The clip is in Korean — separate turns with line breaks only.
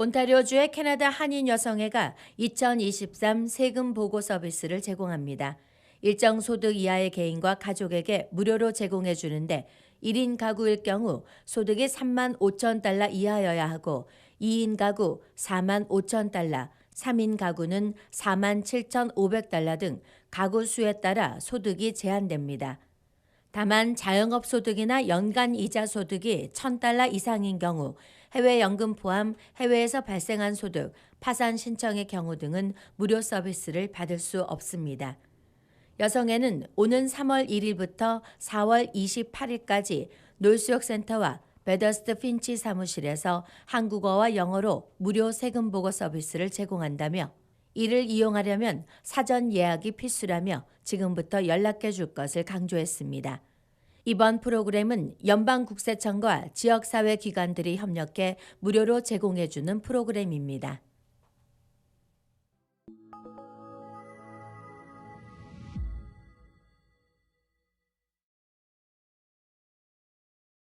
온타리오주의 캐나다 한인 여성회가 2023 세금 보고 서비스를 제공합니다. 일정 소득 이하의 개인과 가족에게 무료로 제공해 주는데 1인 가구일 경우 소득이 3만 5천 달러 이하여야 하고 2인 가구 4만 5천 달러, 3인 가구는 4만 7천 500달러 등 가구 수에 따라 소득이 제한됩니다. 다만 자영업 소득이나 연간 이자 소득이 1,000달러 이상인 경우 해외 연금 포함 해외에서 발생한 소득, 파산 신청의 경우 등은 무료 서비스를 받을 수 없습니다. 여성에는 오는 3월 1일부터 4월 28일까지 놀수역 센터와 베더스트 핀치 사무실에서 한국어와 영어로 무료 세금 보고 서비스를 제공한다며 이를 이용하려면 사전 예약이 필수라며 지금부터 연락해 줄 것을 강조했습니다. 이번 프로그램은 연방국세청과 지역사회 기관들이 협력해 무료로 제공해 주는 프로그램입니다.